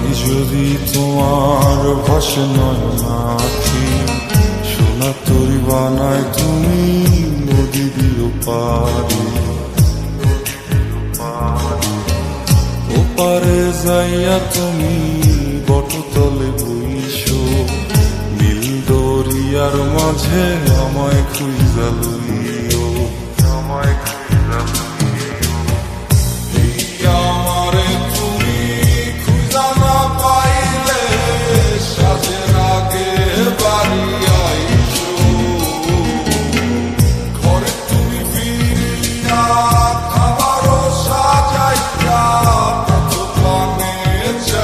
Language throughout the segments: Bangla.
যদি তোমার ভাসে নয়নাথি সোনা তরি বানায় তুমি নদী দিও পারি ওপারে যাইয়া তুমি বটতলে বইছো নীল দরিয়ার মাঝে আমায় খুঁজা লইও। আমায় খুঁজা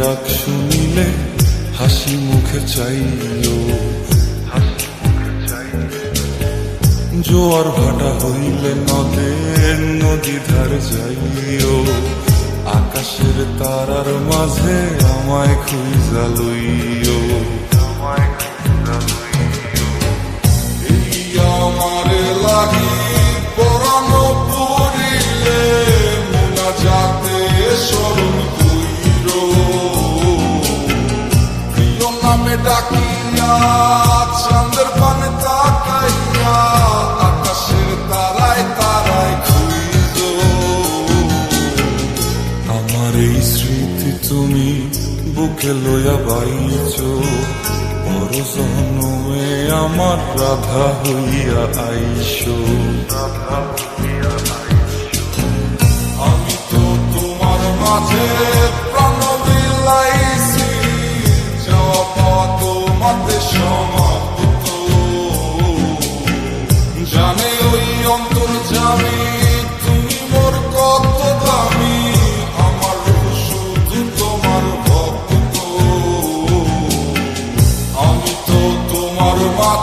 ডাক শুনিলে হাসি মুখে চাইল। জোয়ার ভাটা হইলে নদে, নদী ধার যাইও। আকাশের তারার মাঝে আমায় খুঁজা লইও। তুমি বুকে লইয়া বাইছো। বড় জন্মে আমার রাধা হইয়া আইসো। আমি